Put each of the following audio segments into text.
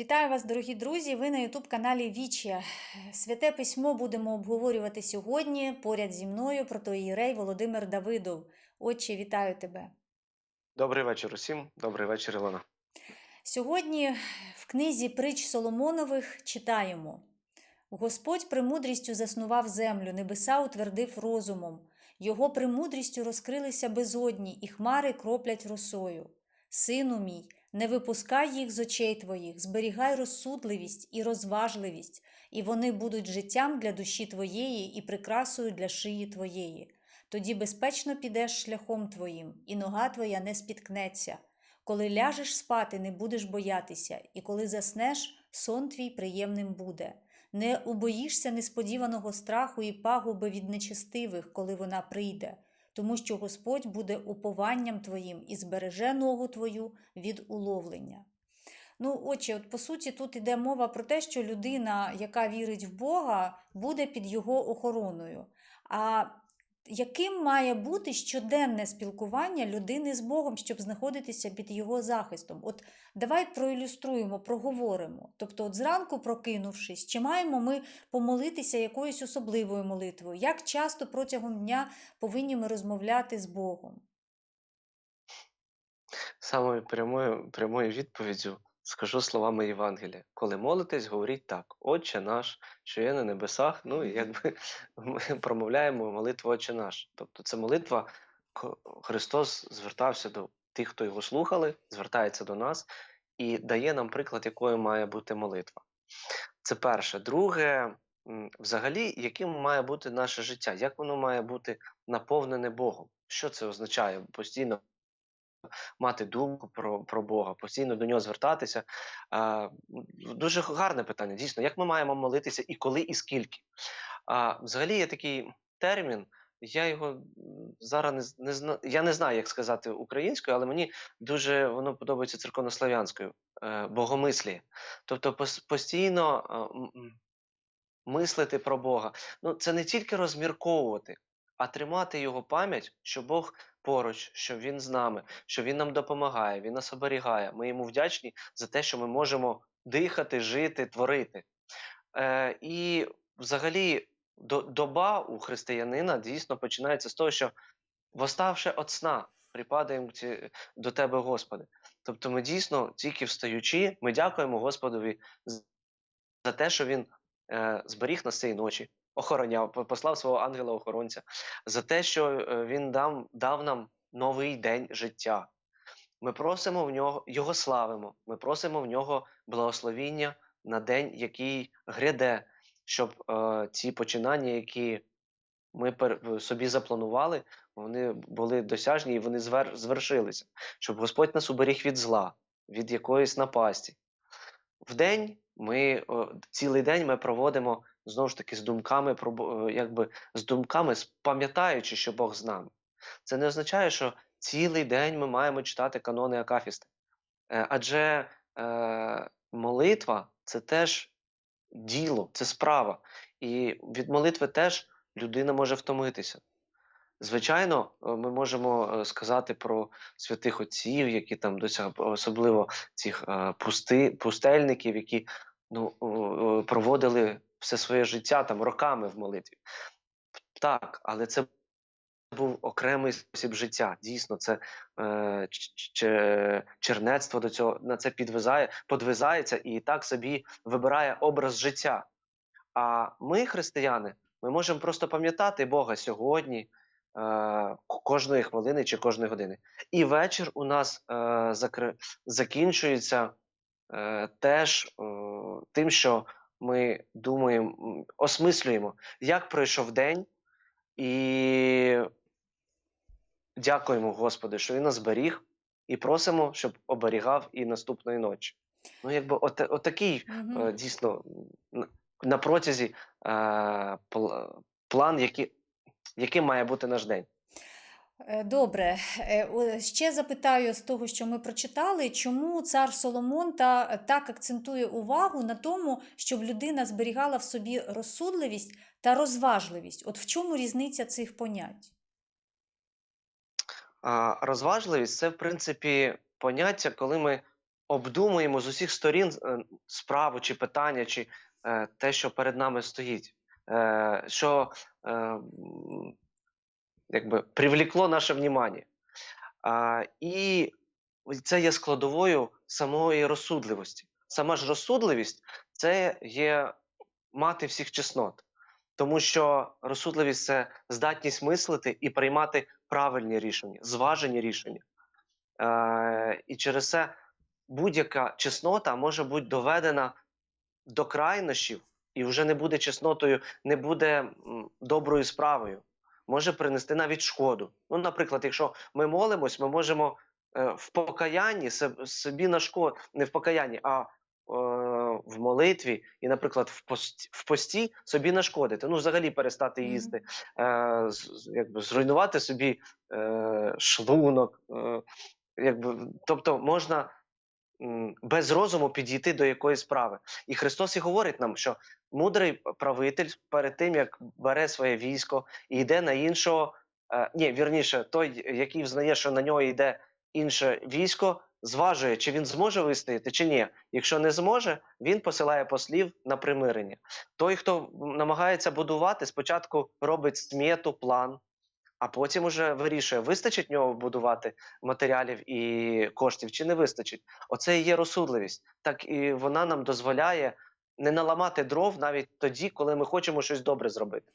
Вітаю вас, дорогі друзі! Ви на Ютуб-каналі Вічія. Святе письмо будемо обговорювати сьогодні поряд зі мною протоїрей Володимир Давидов. Отче, вітаю тебе! Добрий вечір усім. Добрий вечір, Ілона. Сьогодні в книзі притч Соломонових читаємо: Господь премудрістю заснував землю, небеса утвердив розумом. Його премудрістю розкрилися безодні, і хмари кроплять росою. Сину мій, не випускай їх з очей твоїх, зберігай розсудливість і розважливість, і вони будуть життям для душі твоєї і прикрасою для шиї твоєї. Тоді безпечно підеш шляхом твоїм, і нога твоя не спіткнеться. Коли ляжеш спати, не будеш боятися, і коли заснеш, сон твій приємним буде. Не убоїшся несподіваного страху і пагуби від нечестивих, коли вона прийде, тому що Господь буде упованням твоїм і збереже ногу твою від уловлення. Ну, отче, от по суті, тут іде мова про те, що людина, яка вірить в Бога, буде під його охороною. А яким має бути щоденне спілкування людини з Богом, щоб знаходитися під його захистом? От давай проілюструємо, проговоримо. Тобто, от зранку прокинувшись, чи маємо ми помолитися якоюсь особливою молитвою? Як часто протягом дня повинні ми розмовляти з Богом? Самою прямою, прямою відповіддю скажу словами Євангелія. Коли молитесь, говоріть так: Отче наш, що є на небесах. Ну і якби ми промовляємо молитву Отче наш. Тобто це молитва, Христос звертався до тих, хто його слухали, звертається до нас і дає нам приклад, якою має бути молитва. Це перше. Друге, взагалі, яким має бути наше життя, як воно має бути наповнене Богом. Що це означає? Постійно мати думку про, про Бога, постійно до нього звертатися. А, дуже гарне питання. Дійсно, як ми маємо молитися і коли, і скільки. А, взагалі є такий термін. Я його зараз не, не зна... я не знаю, як сказати українською, але мені дуже воно подобається церковнослов'янською е, богомисліє. Тобто пос- постійно е, мислити про Бога. Ну, це не тільки розмірковувати, а тримати його пам'ять, що Бог поруч, що Він з нами, що Він нам допомагає, Він нас оберігає. Ми йому вдячні за те, що ми можемо дихати, жити, творити. Е, і взагалі до, доба у християнина дійсно починається з того, що восставши от сна, припадаємо до Тебе, Господи. Тобто ми дійсно, тільки встаючи, ми дякуємо Господові за те, що Він е, зберіг нас цієї ночі, охороняв, послав свого ангела-охоронця, за те, що е, він дав, дав нам новий день життя. Ми просимо в нього, його славимо. Ми просимо в нього благословіння на день, який гряде, щоб е, ці починання, які ми пер, собі запланували, вони були досяжні і вони звер, звершилися, щоб Господь нас уберіг від зла, від якоїсь напасті. Вдень ми о, цілий день ми проводимо знову ж таки з думками про е, якби з думками, пам'ятаючи, що Бог з нами. Це не означає, що цілий день ми маємо читати канони Акафісти. Е, Адже е, молитва це теж діло, це справа. І від молитви теж людина може втомитися. Звичайно, е, ми можемо сказати про святих отців, які там досяг, особливо цих пусти, пустельників, які ну, проводили все своє життя там роками в молитві. Так, але це був окремий спосіб життя. Дійсно, це е, чернецтво до цього на це підвизає, подвизається і так собі вибирає образ життя. А ми, християни, ми можемо просто пам'ятати Бога сьогодні, е, кожної хвилини чи кожної години. І вечір у нас е, закри- закінчується е, теж е, тим, що ми думаємо, осмислюємо, як пройшов день, і дякуємо Господу, що Він нас зберіг, і просимо, щоб оберігав і наступної ночі. Ну, якби от, отакий е, дійсно на протязі е, план, який, яким має бути наш день. Е, Добре, Е, ще запитаю з того, що ми прочитали, чому цар Соломон та так акцентує увагу на тому, щоб людина зберігала в собі розсудливість та розважливість. От в чому різниця цих понять? А розважливість це, в принципі, поняття, коли ми обдумуємо з усіх сторін е, справу чи питання, чи е, те, що перед нами стоїть, е, що якби привлекло наше внимання. А, і це є складовою самої розсудливості. Сама ж розсудливість це є мати всіх чеснот. Тому що розсудливість це здатність мислити і приймати правильні рішення, зважені рішення. Е, і через це будь-яка чеснота може бути доведена до крайнощів, і вже не буде чеснотою, не буде доброю справою. Може принести навіть шкоду. Ну, наприклад, якщо ми молимось, ми можемо е, в покаянні собі на шкоду, не в покаянні, а е, в молитві, і, наприклад, в пості, в пості собі нашкодити. Ну, взагалі перестати їсти, е, з- якби зруйнувати собі е, шлунок. Е, якби, тобто можна без розуму підійти до якоїсь справи. І Христос і говорить нам, що мудрий правитель перед тим, як бере своє військо і йде на іншого, е, ні, вірніше, той, який взнає, що на нього йде інше військо, зважує, чи він зможе вистояти, чи ні. Якщо не зможе, він посилає послів на примирення. Той, хто намагається будувати, спочатку робить смету, план, а потім уже вирішує, вистачить нього будувати матеріалів і коштів, чи не вистачить. Оце і є розсудливість. Так і вона нам дозволяє не наламати дров навіть тоді, коли ми хочемо щось добре зробити.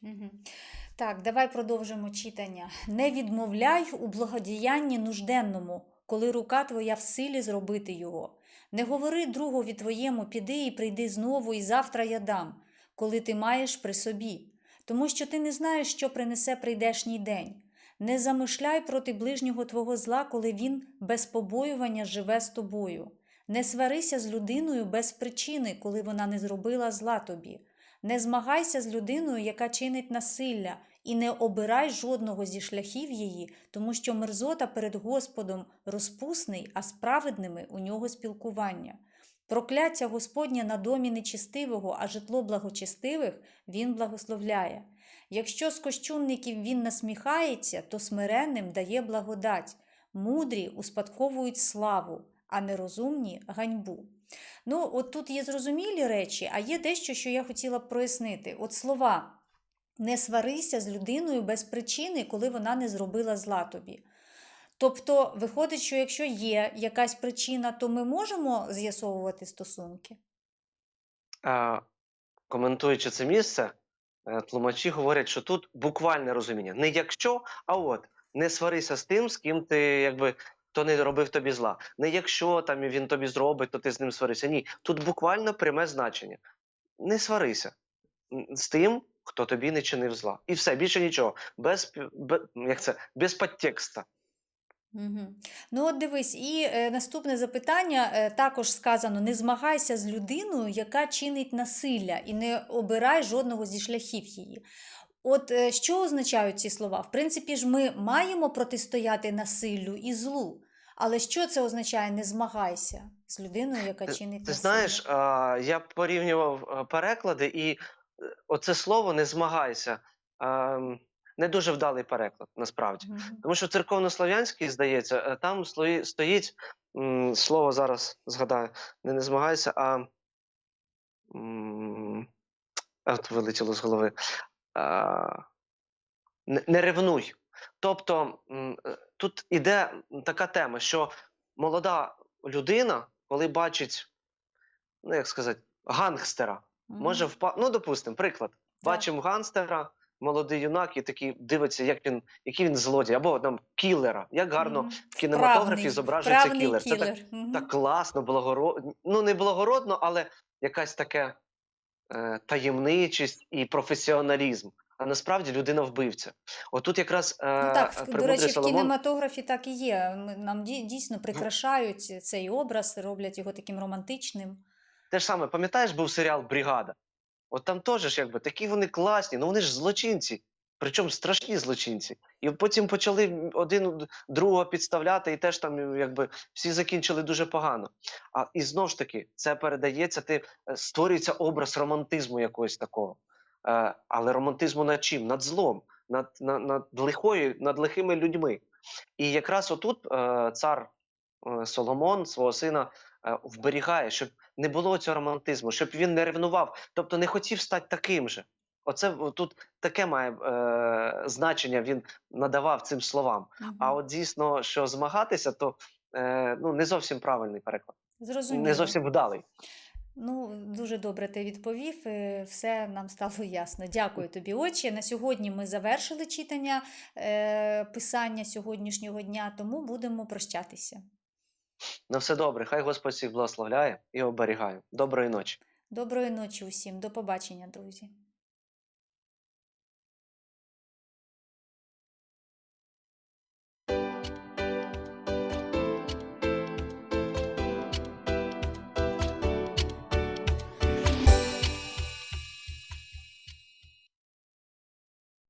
Так, давай продовжимо читання. Не відмовляй у благодіянні нужденному, коли рука твоя в силі зробити його. Не говори другові твоєму, піди і прийди знову, і завтра я дам, коли ти маєш при собі, тому що ти не знаєш, що принесе прийдешній день. Не замишляй проти ближнього твого зла, коли він без побоювання живе з тобою. Не сварися з людиною без причини, коли вона не зробила зла тобі. Не змагайся з людиною, яка чинить насилля, і не обирай жодного зі шляхів її, тому що мерзота перед Господом розпусний, а справедними у нього спілкування. Прокляття Господнє на домі нечистивого, а житло благочестивих він благословляє. Якщо з кощунників він насміхається, то смиренним дає благодать. Мудрі успадковують славу, а нерозумні ганьбу. Ну, от тут є зрозумілі речі, а є дещо, що я хотіла б прояснити. От слова не сварися з людиною без причини, коли вона не зробила зла тобі. Тобто, виходить, що якщо є якась причина, то ми можемо з'ясовувати стосунки. А, коментуючи це місце, е, тлумачі говорять, що тут буквальне розуміння. Не якщо, а от не сварися з тим, з ким ти якби. То не робив тобі зла. Не якщо там він тобі зробить, то ти з ним сварися. Ні, тут буквально пряме значення. Не сварися з тим, хто тобі не чинив зла. І все, більше нічого. Без, як це, без підтекста. Угу. Ну, от дивись, і е, наступне запитання е, також сказано: не змагайся з людиною, яка чинить насилля, і не обирай жодного зі шляхів її. От е, що означають ці слова? В принципі ж, ми маємо протистояти насиллю і злу. Але що це означає не змагайся з людиною, яка Ти, чинить ти насилля? знаєш, а, я порівнював переклади, і е, оце слово не змагайся. а, м, не дуже вдалий переклад, насправді. Мгм. Тому що церковнослов'янський, здається, е, там стоїть м, слово зараз згадаю, не, не змагайся, а. м, От вилетіло з голови. А, не, не ревнуй. Тобто м, е, тут іде така тема, що молода людина, коли бачить, ну як сказати, гангстера, може Мгм. впа... Ну, допустимо, приклад. Так. Бачимо гангстера, молодий юнак, і такий дивиться, як він, який він злодій, або там кілера. Як гарно Мгм. в кінематографі зображується кілер. Це так, кілер. Мгм. так класно, благородно. Ну, не благородно, але якась таке е, таємничість і професіоналізм. А насправді людина вбивця. Отут якраз е, Ну так, до речі, в кінематографі так і є. Нам дійсно прикрашають цей образ, роблять його таким романтичним. те ж саме, пам'ятаєш, був серіал Бригада? От там теж ж якби такі вони класні, ну вони ж злочинці, причому страшні злочинці. І потім почали один другого підставляти, і теж там якби всі закінчили дуже погано. А і знов ж таки, це передається, ти е, створюється образ романтизму якогось такого. Е, але романтизму над чим? Над злом, над, над, над лихою, над лихими людьми. І якраз отут е, цар е, Соломон свого сина вберігає, щоб не було цього романтизму, щоб він не ревнував, тобто не хотів стати таким же. Оце тут таке має е, значення, він надавав цим словам. Мгм. А от дійсно, що змагатися, то е, ну, не зовсім правильний переклад, Зрозуміло. не зовсім вдалий. Ну, дуже добре ти відповів. е, Все нам стало ясно. Дякую тобі, отче. На сьогодні ми завершили читання е, писання сьогоднішнього дня, тому будемо прощатися. На все добре, хай Господь всіх благословляє і оберігає. Доброї ночі. Доброї ночі усім. До побачення, друзі.